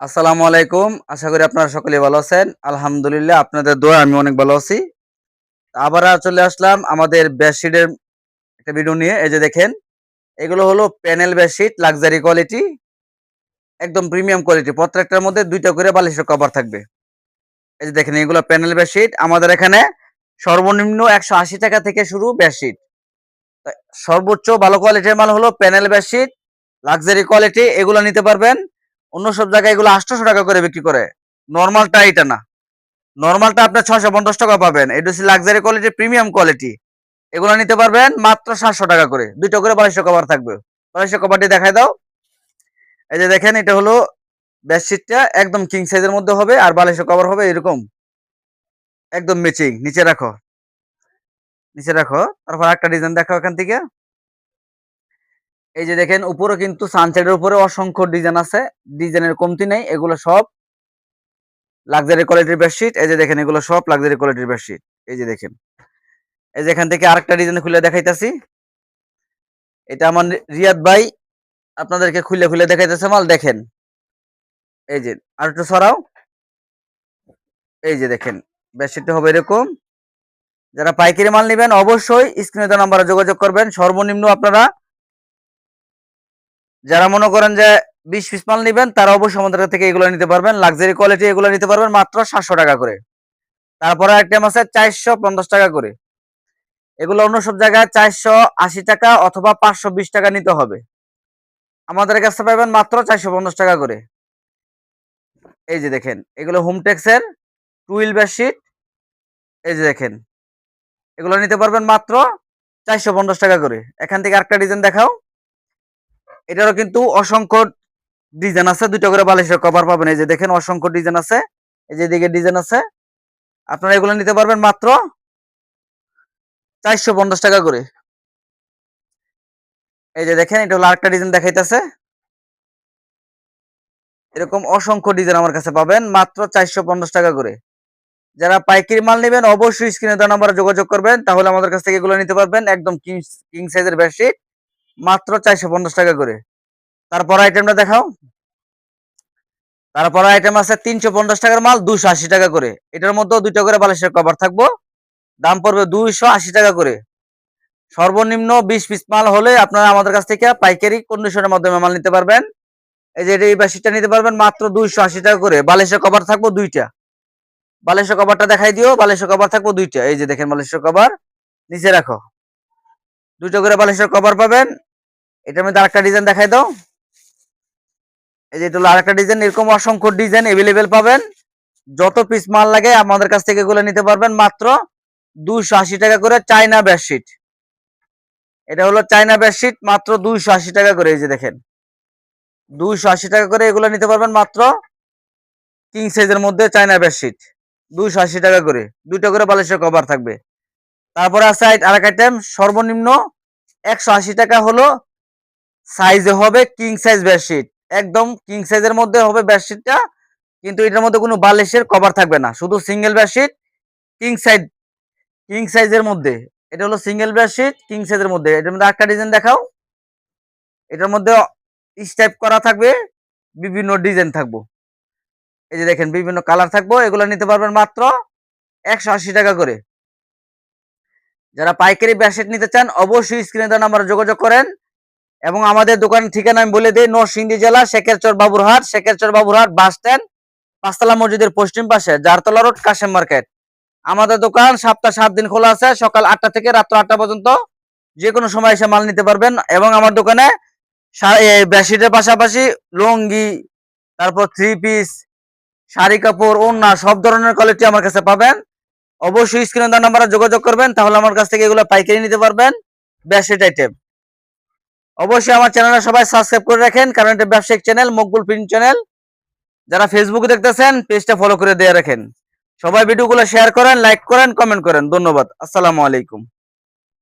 আসসালামু আলাইকুম। আশা করি আপনারা সকলে ভালো আছেন। আলহামদুলিল্লাহ, আপনাদের দোয়া আমি অনেক ভালো আছি। আবার চলে আসলাম আমাদের বেডশিটের একটা ভিডিও নিয়ে। এই যে দেখেন, এগুলো হলো প্যানেল বেডশিট, লাক্সারি কোয়ালিটি, একদম প্রিমিয়াম কোয়ালিটি। প্রত্যেকটার মধ্যে দুইটা করে বালিশের কভার থাকবে। এই যে দেখেন, এগুলো প্যানেল বেডশিট। আমাদের এখানে সর্বনিম্ন একশো আশি টাকা থেকে শুরু বেডশিট। সর্বোচ্চ ভালো কোয়ালিটির মাল হলো প্যানেল বেডশিট, লাক্সারি কোয়ালিটি, এগুলো নিতে পারবেন। অন্য সব জায়গায় এগুলো আটশোশো টাকা করে বিক্রি করে। নর্মালটা এটা না। নর্মালটা আপনার ছশো পঞ্চাশ টাকা পাবেন। এটা হচ্ছে লাক্সারি কোয়ালিটি প্রিমিয়াম কোয়ালিটি এগুলো নিতে পারবেন মাত্র সাতশো টাকা করে। দুইটা করে বালিশ কভার থাকবে। বালিশ কভারটি দেখাই দাও। এই যে দেখেন, এটা হলো বেডশিটটা একদম কিং সাইজের মধ্যে হবে আর বালিশ কভার হবে এরকম। একদম ম্যাচিং নিচে রাখো। নিচে রাখো। তারপর একটা ডিজাইন দেখো এখান থেকে। এই যে দেখেন, উপরে কিন্তু সানসেটের উপরে অসংখ্য ডিজাইন আছে। ডিজাইনের কমতি নেই, এগুলো সব লাক্সারি কোয়ালিটির বেডশিট এই যে দেখেন, এগুলো সব লাক্সারি কোয়ালিটির বেডশিট এই যে দেখেন। এই যে এখান থেকে আরেকটা ডিজাইন খুলে দেখাইতাছি। এটা আমার রিয়াদ ভাই আপনাদেরকে খুলে খুলে দেখাইতেছে মাল, দেখেন। এই যে, আর একটু সরাও। এই যে দেখেন বেডশিটটা হবে এরকম। যারা পাইকারি মাল নেবেন, অবশ্যই স্ক্রিনে দেওয়া নাম্বারে যোগাযোগ করবেন। সর্বনিম্ন আপনারা যারা মনে করেন যে বিশ পিস মাল নিবেন, তারা অবশ্যই আমাদের থেকে এগুলো নিতে পারবেন। লাক্সারি কোয়ালিটি এগুলো নিতে পারবেন মাত্র সাতশো টাকা করে। তারপরে আইটেম আছে চারশো পঞ্চাশ টাকা করে। এগুলো অন্য সব জায়গায় চারশো আশি টাকা অথবা পাঁচশো বিশ টাকা নিতে হবে। আমাদের কাছে পাবেন মাত্র চারশো পঞ্চাশ টাকা করে। এই যে দেখেন, এগুলো হোমটেক্সের টুইল বেডশিট এই যে দেখেন, এগুলো নিতে পারবেন মাত্র চারশো পঞ্চাশ টাকা করে। এখান থেকে আরেকটা ডিজাইন দেখাও। এটারও কিন্তু অসংখ্য ডিজাইন আছে। দুইটা করে বালিশের কভার পাবেন। এই যে দেখেন অসংখ্য ডিজাইন আছে। এই যে দিকে ডিজাইন আছে। আপনারা এগুলো নিতে পারবেন মাত্র চারশো পঞ্চাশ টাকা করে। এই যে দেখেন, এটা হলো আরেকটা ডিজাইন দেখাইতেছে। এরকম অসংখ্য ডিজাইন আমার কাছে পাবেন, মাত্র চারশো পঞ্চাশ টাকা করে। যারা পাইকারি মাল নেবেন, অবশ্যই স্ক্রিনে দেওয়া নাম্বারে যোগাযোগ করবেন। তাহলে আমাদের কাছ থেকে এগুলো নিতে পারবেন, একদম কিং কিং সাইজের বেডশিট মাত্র চারশো পঞ্চাশ টাকা করে। তারপর আইটেমটা দেখাও। তারপর আইটেম আছে তিনশো পঞ্চাশ টাকার মাল, দুশো আশি টাকা করে। এটার মধ্যেও দুইটা করে বালিশের কভার থাকব। দাম পড়বে দুইশো আশি টাকা করে। সর্বনিম্ন বিশ পিস মাল হলে আপনারা আমাদের কাছ থেকে পাইকারি কন্ডিশনের মাধ্যমে মাল নিতে পারবেন। এই যে এই বেশিটা নিতে পারবেন মাত্র দুইশো আশি টাকা করে। বালিশের কভার থাকব দুইটা। বালিশের কভারটা দেখাই দিও, বালিশের কভার থাকব দুইটা। এই যে দেখেন বালিশের কভার নিচে রাখো। দুইটা করে বালিশের কভার পাবেন। এটার মধ্যে আরেকটা ডিজাইন দেখাই দাও। এই যে এটা হলো আরেকটা ডিজাইন এরকম অসংখ্য ডিজাইন এভেলেবেল পাবেন। যত পিস মাল লাগে আমাদের কাছ থেকে এগুলো নিতে পারবেন। মাত্র দুইশো আশি টাকা করে চাইনা বেডশিট এটা হলো চাইনা বেডশিট মাত্র দুইশো আশি টাকা করে, এই যে দেখেন। দুইশো আশি টাকা করে এগুলো নিতে পারবেন মাত্র কিং সাইজের মধ্যে চাইনা বেডশিট দুইশো আশি টাকা করে, দুইটা করে বালিশের কভার থাকবে। তারপরে আছে আরেক আইটেম সর্বনিম্ন একশো আশি টাকা হলো সাইজে হবে কিং সাইজ বেডশিট। একদম কিং সাইজের মধ্যে হবে বেডশিটটা, কিন্তু এটার মধ্যে কোনো বালিশের কভার থাকবে না, শুধু single bedsheet, king size, king সাইজের মধ্যে। এটা হলো সিঙ্গেল বেডশিট, কিং সাইজের মধ্যে। এটার মধ্যে একটা ডিজাইন দেখাও। এটার মধ্যে স্টাইপ করা থাকবে, বিভিন্ন ডিজাইন থাকব। এই যে দেখেন, বিভিন্ন কালার থাকব, এগুলো নিতে পারবেন মাত্র একশো আশি টাকা করে। যারা পাইকারি বেডশিট নিতে চান, অবশ্যই স্ক্রিনে দেওয়া নাম্বারে যোগাযোগ করেন। এবং আমাদের দোকানের ঠিকানা আমি বলে দিই নরসিংদী জেলা, শেখেরচর বাবুরহাট শেখেরচর বাবুরহাট বাস স্ট্যান্ড, পাঁচতলা মসজিদের পশ্চিম পাশে, জারতলা রোড, কাশেম মার্কেট। আমাদের দোকান সপ্তাহ সাত দিন খোলা আছে, সকাল আটটা থেকে রাত্র আটটা পর্যন্ত। যে কোনো সময় এসে মাল নিতে পারবেন এবং আমার দোকানে বেডশিটের পাশাপাশি লুঙ্গি, তারপর থ্রি পিস শাড়ি কাপড়, ওড়না, সব ধরনের কোয়ালিটি আমার কাছে পাবেন। অবশ্যই স্ক্রিনে দেওয়া নাম্বারে যোগাযোগ করবেন, তাহলে আমার কাছ থেকে এগুলো পাইকারি নিতে পারবেন। বেডশিট আইটেম অবশ্যই আমার চ্যানেলটা সবাই সাবস্ক্রাইব করে রাখেন, কারণ এটা ব্যবসায়িক চ্যানেল, মকবুল প্রিন্ট চ্যানেল যারা ফেসবুকে দেখতেছেন পেজটা ফলো করে দিয়ে রাখেন। সবাই ভিডিওগুলো শেয়ার করেন লাইক করেন কমেন্ট করেন। ধন্যবাদ। আসসালামু আলাইকুম।